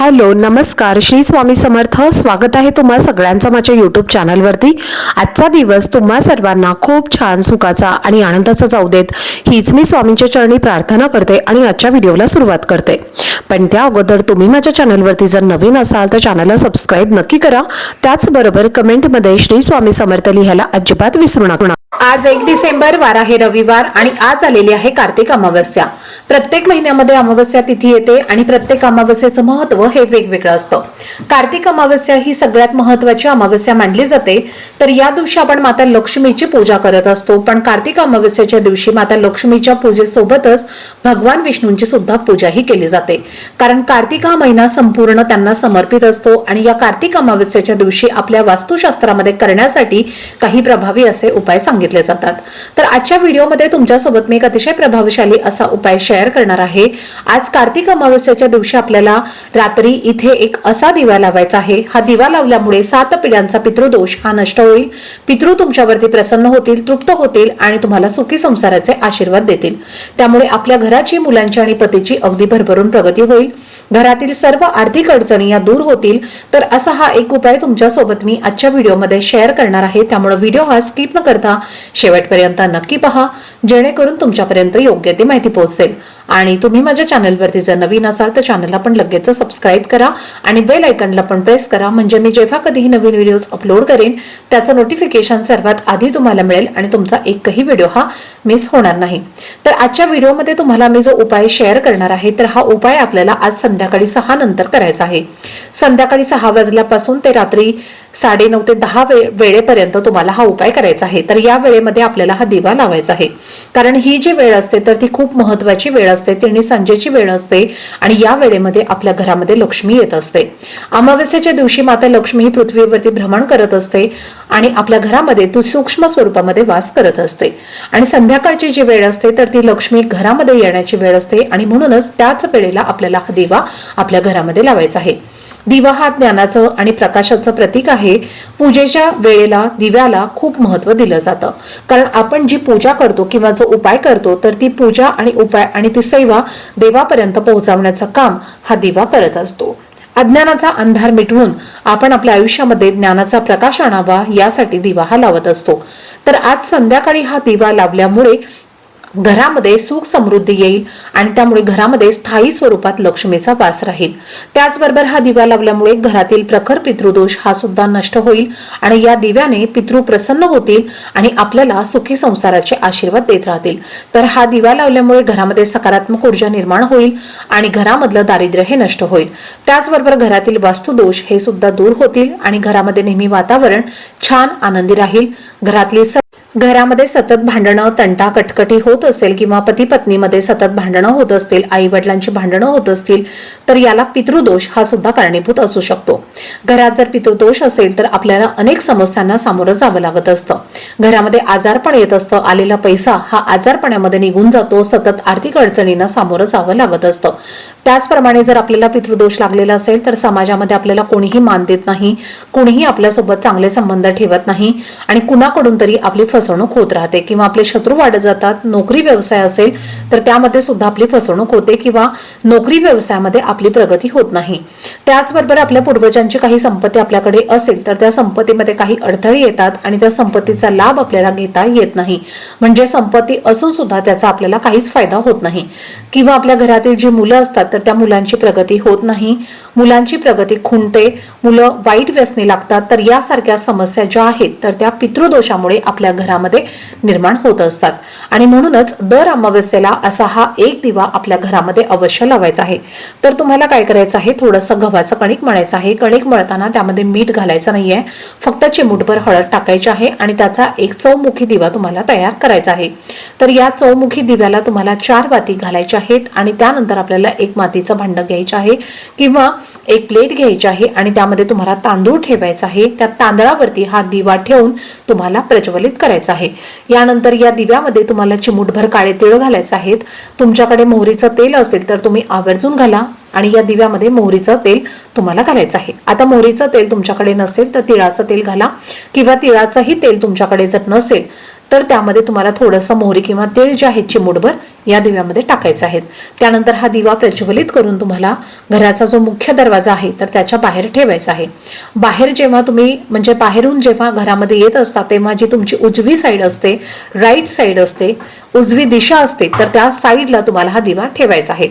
Hello नमस्कार. श्री स्वामी समर्थ. स्वागत आहे तुम्हा सगळ्यांचं माझ्या यूट्यूब चॅनलवरती आजचा दिवस तुम्हा सर्वांना खूप छान सुखाचा आणि आनंदाचा जाऊ देत. हीच मी स्वामींच्या चरणी प्रार्थना करते आणि आजच्या व्हिडिओला सुरुवात करते. पण त्या अगोदर तुम्ही माझ्या चॅनलवरती जर नवीन असाल तर चॅनलला सबस्क्राईब नक्की करा. त्याचबरोबर कमेंटमध्ये श्री स्वामी समर्थ लिहायला अजिबात विसरू नका. आज एक डिसेंबर वार आहे रविवार आणि आज आलेली आहे कार्तिक अमावस्या. प्रत्येक महिन्यामध्ये अमावस्या तिथी येते आणि प्रत्येक अमावस्याचं महत्त्व हे वेगवेगळं असतं. कार्तिक अमावस्या ही सगळ्यात महत्वाची अमावस्या मानली जाते. तर या दिवशी आपण माता लक्ष्मीची पूजा करत असतो. पण कार्तिक अमावस्याच्या दिवशी माता लक्ष्मीच्या पूजेसोबतच भगवान विष्णूंची सुद्धा पूजाही केली जाते. कारण कार्तिक हा महिना संपूर्ण त्यांना समर्पित असतो आणि या कार्तिक अमावस्याच्या दिवशी आपल्या वास्तुशास्त्रामध्ये करण्यासाठी काही प्रभावी असे उपाय सांगितले जातात. तर आजच्या व्हिडिओमध्ये तुमच्यासोबत मी एक अतिशय प्रभावशाली असा उपाय शेअर करणार आहे. आज कार्तिक अमावस्याच्या दिवशी आपल्याला रात्री इथे एक असा दिवा लावायचा आहे. हा दिवा लावल्यामुळे सात पिढ्यांचा पितृदोष हा नष्ट होईल. पितृ तुमच्यावरती प्रसन्न होतील तृप्त होतील आणि तुम्हाला सुखी संसाराचे आशीर्वाद देतील. त्यामुळे आपल्या घराची मुलांची आणि पतीची अगदी भरभरून प्रगती होईल. घरातील सर्व आर्थिक अडचणी या दूर होतील. तर असा हा एक उपाय तुमच्यासोबत मी आजच्या व्हिडिओमध्ये शेअर करणार आहे. त्यामुळे व्हिडिओ हा स्किप न करता शेवटपर्यंत नक्की पहा. जेणेकरून तुमच्यापर्यंत योग्य ती माहिती पोहोचेल. आणि तुम्ही माझ्या चॅनलवरती जर नवीन असाल तर चॅनलला पण लगेच सबस्क्राईब करा आणि बेल आयकनला पण प्रेस करा. म्हणजे मी जेव्हा कधीही नवीन व्हिडिओज अपलोड करेन त्याचं नोटिफिकेशन सर्वात आधी तुम्हाला मिळेल आणि तुमचा एकही व्हिडिओ हा मिस होणार नाही. तर आजच्या व्हिडिओमध्ये तुम्हाला मी जो उपाय शेअर करणार आहे तर हा उपाय आपल्याला आज संध्याकाळी सहा नंतर करायचा आहे. संध्याकाळी सहा वाजल्यापासून ते रात्री साडे नऊ ते दहा वे वेळेपर्यंत तुम्हाला हा उपाय करायचा आहे. तर या वेळेमध्ये आपल्याला हा दिवा लावायचा आहे. कारण ही जी वेळ असते तर ती खूप महत्वाची वेळ असते तिने संजेची वेळ असते आणि या वेळेमध्ये आपल्या घरामध्ये लक्ष्मी येत असते. अमावस्येच्या दिवशी माता लक्ष्मी ही पृथ्वीवरती भ्रमण करत असते आणि आपल्या घरामध्ये तू सूक्ष्म स्वरूपामध्ये वास करत असते. आणि संध्याकाळची जी वेळ असते तर ती लक्ष्मी घरामध्ये येण्याची वेळ असते आणि म्हणूनच त्याच वेळेला आपल्याला हा दिवा आपल्या घरामध्ये लावायचा आहे. दिवा हा ज्ञानाचं आणि प्रकाशाचं प्रतीक आहे पूजेच्या वेळेला दिव्याला खूप महत्त्व दिलं जातं. कारण आपण जी पूजा करतो किंवा जो उपाय करतो तर ती पूजा आणि उपाय आणि ती सेवा देवापर्यंत पोहोचवण्याचं काम हा दिवा करत असतो. अज्ञानाचा अंधार मिटवून आपण आपल्या आयुष्यामध्ये ज्ञानाचा प्रकाश आणावा यासाठी दिवा हा लावत असतो. तर आज संध्याकाळी हा दिवा लावल्यामुळे घरामध्ये सुख समृद्धी येईल आणि त्यामुळे घरामध्ये स्थायी स्वरूपात लक्ष्मीचा वास राहील. त्याचबरोबर हा दिवा लावल्यामुळे घरातील प्रखर पितृदोष हा सुद्धा नष्ट होईल आणि या दिव्याने पितृ प्रसन्न होतील आणि आपल्याला सुखी संसाराचे आशीर्वाद देत राहतील. तर हा दिवा लावल्यामुळे घरामध्ये सकारात्मक ऊर्जा निर्माण होईल आणि घरामधलं दारिद्र्य हे नष्ट होईल. त्याचबरोबर घरातील वास्तुदोष हे सुद्धा दूर होतील आणि घरामध्ये नेहमी वातावरण छान आनंदी राहील. घरातली घरामध्ये सतत भांडणं तंटा कटकटी होत असेल किंवा पती पत्नीमध्ये सतत भांडणं होत असतील आई वडिलांची भांडणं होत असतील तर याला पितृदोष हा सुद्धा कारणीभूत असू शकतो. घरात जर पितृदोष असेल तर आपल्याला अनेक समस्यांना सामोरं जावं लागत असतं. घरामध्ये आजारपण येत असतं आलेला पैसा हा आजारपणामध्ये निघून जातो सतत आर्थिक अडचणींना सामोरं जावं लागत असतं. त्याचप्रमाणे जर आपल्याला पितृदोष लागलेला असेल तर समाजामध्ये आपल्याला कोणीही मान देत नाही कोणीही आपल्यासोबत चांगले संबंध ठेवत नाही आणि कुणाकडून तरी आपली फसवणूक होत राहते किंवा आपले शत्रू वाढत जातात नोकरी व्यवसाय असेल तर त्यामध्ये सुद्धा आपली फसवणूक होते किंवा नोकरी व्यवसायामध्ये आपली प्रगती होत नाही. त्याचबरोबर आपल्या पूर्वजांची काही संपत्ती आपल्याकडे असेल तर त्या संपत्तीमध्ये काही अडथळे येतात आणि त्या संपत्तीचा लाभ आपल्याला घेता येत नाही. म्हणजे संपत्ती असून सुद्धा त्याचा आपल्याला काहीच फायदा होत नाही. किंवा आपल्या घरातील जी मुलं असतात तर त्या मुलांची प्रगती होत नाही. मुलांची प्रगती खुंटते. मुलं वाईट व्यसनी लागतात. तर यासारख्या समस्या ज्या आहेत तर त्या पितृदोषामुळे आपल्या घरामध्ये निर्माण होत असतात. आणि म्हणूनच दर अमावस्येला असा हा एक दिवा आपल्या घरामध्ये अवश्य लावायचा आहे. तर तुम्हाला काय करायचं आहे? थोडंसं गव्हाचं कणिक मळायचं आहे. कणिक मळताना त्यामध्ये मीठ घालायचं नाहीये. फक्त चिमूटभर हळद टाकायची आहे आणि त्याचा एक चौमुखी दिवा तुम्हाला तयार करायचा आहे. तर या चौमुखी दिव्याला तुम्हाला चार वाती घालायच्या आहेत आणि त्यानंतर आपल्याला एक मातीचं भांडं घ्यायचं आहे किंवा एक प्लेट घ्यायची आहे आणि त्यामध्ये तुम्हाला तांदूळ ठेवायचा आहे त्या तांदळावरती हा दिवा ठेवून तुम्हाला प्रज्वलित करायचा आहे. यानंतर या दिव्यामध्ये तुम्हाला चिमूटभर काळे तिळ घालायचे आहेत. तुमच्याकडे मोहरीचं तेल असेल तर तुम्ही आवर्जून घाला आणि या दिव्यामध्ये मोहरीचं तेल तुम्हाला घालायचं आहे. आता मोहरीचं तेल तुमच्याकडे नसेल तर तिळाचं तेल घाला किंवा तिळाचंही तेल तुमच्याकडे जर नसेल तर त्यामध्ये तुम्हाला थोडंसं मोहरी किंवा तेल जे आहे चिमूटभर या दिव्यामध्ये टाकायचं आहे त्यानंतर हा दिवा प्रज्वलित करून तुम्हाला घराचा जो मुख्य दरवाजा आहे तर त्याच्या बाहेर ठेवायचा आहे. बाहेर जेव्हा तुम्ही म्हणजे बाहेरून जेव्हा घरामध्ये येत असता तेव्हा जी तुमची उजवी साईड असते राईट साईड असते उजवी दिशा असते तर त्या साईडला तुम्हाला हा दिवा ठेवायचा आहे.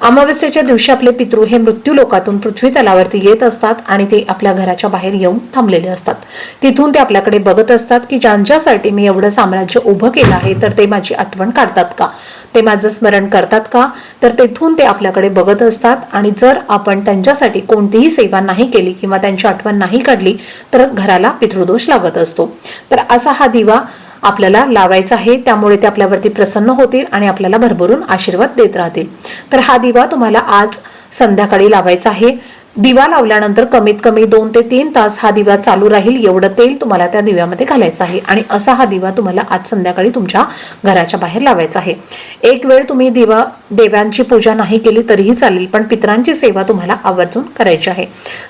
अमावस्येच्या दिवशी आपले पितृ हे मृत्यू लोकातून पृथ्वी तलावरती येत असतात आणि ते आपल्या घराच्या बाहेर येऊन थांबलेले असतात. तिथून ते आपल्याकडे बघत असतात की ज्यांच्यासाठी मी एवढं साम्राज्य उभं केलं आहे तर ते माझी आठवण काढतात का? ते माझं स्मरण करतात का? तर तेथून ते आपल्याकडे बघत असतात आणि जर आपण त्यांच्यासाठी कोणतीही सेवा नाही केली किंवा त्यांची आठवण नाही काढली तर घराला पितृदोष लागत असतो. तर असा हा दिवा आपल्याला लावायचा आहे त्यामुळे ते आपल्यावरती प्रसन्न होतील आणि आपल्याला भरभरून आशीर्वाद देत राहतील. तर हा दिवा तुम्हाला आज संध्याकाळी लावायचा आहे. दिवा लावल्यानंतर कमीत कमी दोन ते तीन तास हा दिवा चालू राहील एवढं तेल तुम्हाला त्या दिव्यामध्ये घालायचं आहे. आणि असा हा दिवा तुम्हाला आज संध्याकाळी तुमच्या घराच्या बाहेर लावायचा आहे. एक वेळ तुम्ही दिवा देवांची पूजा नाही केली तरीही चालेल पण पितरांची सेवा तुम्हाला आवर्जून करायची आहे.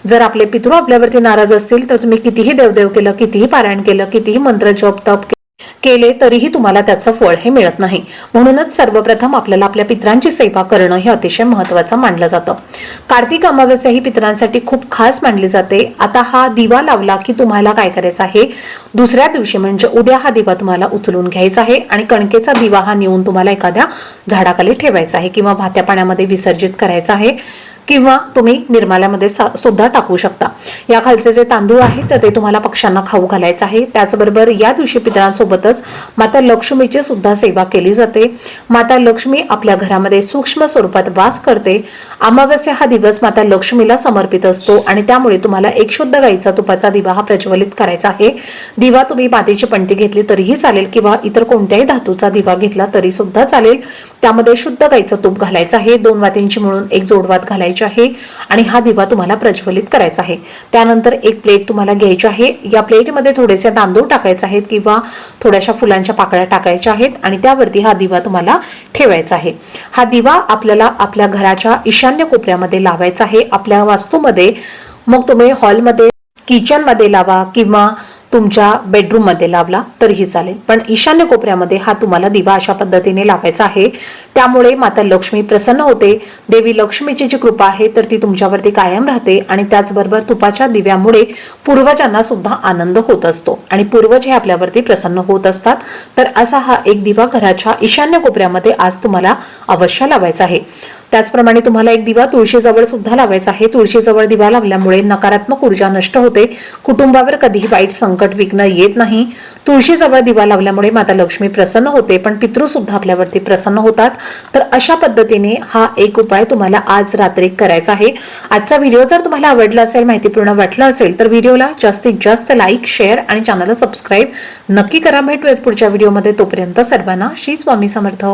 जर आपले पितृ आपल्यावरती नाराज असतील तर तुम्ही कितीही देवदेव केलं कितीही पारायण केलं कितीही मंत्र जप तप केले तरीही तुम्हाला त्याचं फळ हे मिळत नाही. म्हणूनच सर्वप्रथम आपल्याला आपल्या पितरांची सेवा करणं हे अतिशय महत्वाचं मानलं जातं. कार्तिक अमावस्या ही पितरांसाठी खूप खास मानली जाते. आता हा दिवा लावला की तुम्हाला काय करायचं आहे? दुसऱ्या दिवशी म्हणजे उद्या हा दिवा तुम्हाला उचलून घ्यायचा आहे आणि कणकेचा दिवा हा नेऊन तुम्हाला एखाद्या झाडाखाली ठेवायचा आहे किंवा भात्या पाण्यामध्ये विसर्जित करायचा आहे. किंवा तुम्ही निर्माल्यामध्ये सा- सुद्धा टाकू शकता. या खालचे जे तांदूळ आहे तर ते तुम्हाला पक्ष्यांना खाऊ घालायचं आहे. त्याचबरोबर या दिवशी पितरांसोबतच माता लक्ष्मीची सुद्धा सेवा केली जाते. माता लक्ष्मी आपल्या घरामध्ये सूक्ष्म स्वरूपात वास करते. अमावस्या हा दिवस माता लक्ष्मीला समर्पित असतो आणि त्यामुळे तुम्हाला एक शुद्ध गाईचा तुपाचा दिवा हा प्रज्वलित करायचा आहे. दिवा तुम्ही मातीची पणती घेतली तरीही चालेल किंवा इतर कोणत्याही धातूचा दिवा घेतला तरी सुद्धा चालेल. त्यामध्ये शुद्ध गाईचं तूप घालायचं आहे. दोन वातींची म्हणून एक जोडवात घालायची आहे आणि हा दिवा तुम्हाला प्रज्वलित करायचा आहे. त्यानंतर एक प्लेट तुम्हाला घ्यायची आहे. या प्लेटमध्ये थोडेसे तांदूळ टाकायचे आहेत किंवा थोड्याशा फुलांच्या पाकळ्या टाकायच्या आहेत आणि त्यावरती हा दिवा तुम्हाला ठेवायचा आहे. हा दिवा आपल्याला आपल्या घराच्या ईशान्य कोपऱ्यामध्ये लावायचा आहे. आपल्या वास्तूमध्ये मग तुम्ही हॉलमध्ये किचनमध्ये लावा किंवा तुमच्या बेडरूममध्ये लावला तरीही चालेल. पण ईशान्य कोपऱ्यामध्ये हा तुम्हाला दिवा अशा पद्धतीने लावायचा आहे. त्यामुळे माता लक्ष्मी प्रसन्न होते. देवी लक्ष्मीची जी कृपा आहे तर ती तुमच्यावरती कायम राहते आणि त्याचबरोबर तुपाच्या दिव्यामुळे पूर्वजांना सुद्धा आनंद होत असतो. आणि पूर्वज हे आपल्यावरती प्रसन्न होत असतात. तर असा हा एक दिवा घराच्या ईशान्य कोपऱ्यामध्ये आज तुम्हाला अवश्य लावायचा आहे. त्याचप्रमाणे तुम्हाला एक दिवा तुळशीजवळ सुद्धा लावायचा आहे. तुळशीजवळ दिवा लावल्यामुळे नकारात्मक ऊर्जा नष्ट होते. कुटुंबावर कधीही वाईट संकट विघ्न येत नाही. तुळशीजवळ दिवा लावल्यामुळे माता लक्ष्मी प्रसन्न होते पण पितृ सुद्धा आपल्यावरती प्रसन्न होतात. तर अशा पद्धतीने हा एक उपाय तुम्हाला आज रात्री करायचा आहे. आजचा व्हिडिओ जर तुम्हाला आवडला असेल माहितीपूर्ण वाटलं असेल तर व्हिडिओला जास्तीत जास्त लाईक शेअर आणि चॅनलला सबस्क्राईब नक्की करा. भेटूयात पुढच्या व्हिडिओमध्ये. तोपर्यंत सर्वांना श्री स्वामी समर्थ.